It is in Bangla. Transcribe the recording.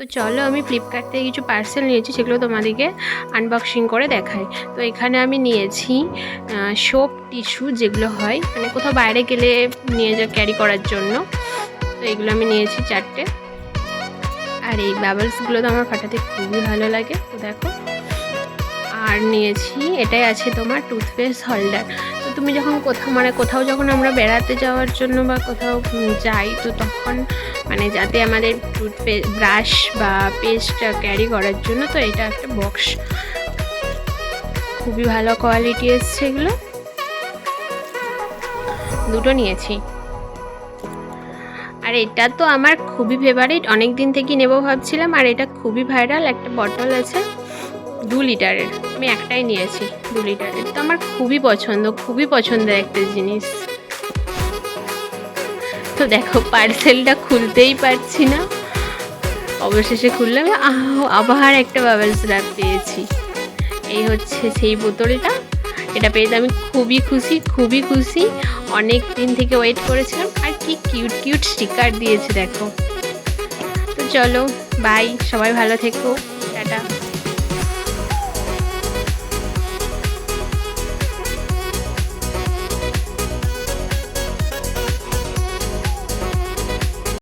তো চলো আমি ফ্লিপকার্ট থেকে কিছু পার্সেল নিয়েছি, সেগুলো তোমাদেরকে আনবক্সিং করে দেখাই। তো এখানে আমি নিয়েছি সোপ টিস্যু যেগুলো হয় মানে কোথাও বাইরে গেলে নিয়ে যা ক্যারি করার জন্য। তো এগুলো আমি নিয়েছি চারটে। আর এই বাবলসগুলো তো আমার ফাটাতে খুবই ভালো লাগে, তো দেখো। আর নিয়েছি, এটাই আছে তোমার টুথপেস্ট হোল্ডার তুমি যখন কোথাও মানে কোথাও যখন আমরা বেড়াতে যাওয়ার জন্য বা কোথাও যাই, তো তখন মানে যাতে আমাদের টুথপেস্ট ব্রাশ বা পেস্ট ক্যারি করার জন্য, তো এটা একটা বক্স। খুবই ভালো কোয়ালিটি এসছে এগুলো। দুটো নিয়েছি। আর এটা তো আমার খুবই ফেভারিট অনেক দিন থেকেই নেব ভাবছিলাম, আর এটা খুবই ভাইরাল একটা বটল আছে। দু লিটারের। আমি একটাই নিয়েছি দু লিটারের। তো আমার খুবই পছন্দ, খুবই পছন্দের একটা জিনিস। তো দেখো, পার্সেলটা খুলতেই পারছি না। অবশেষে খুললাম আবার একটা বাবেলস র্যাপ পেয়েছি। এই হচ্ছে সেই বোতলটা। এটা পেয়ে আমি খুবই খুশি খুবই খুশি। অনেক দিন থেকে ওয়েট করেছিলাম, আর কি কিউট কিউট স্টিকার দিয়েছে, দেখো। তো চলো বাই সবাই ভালো থেকো।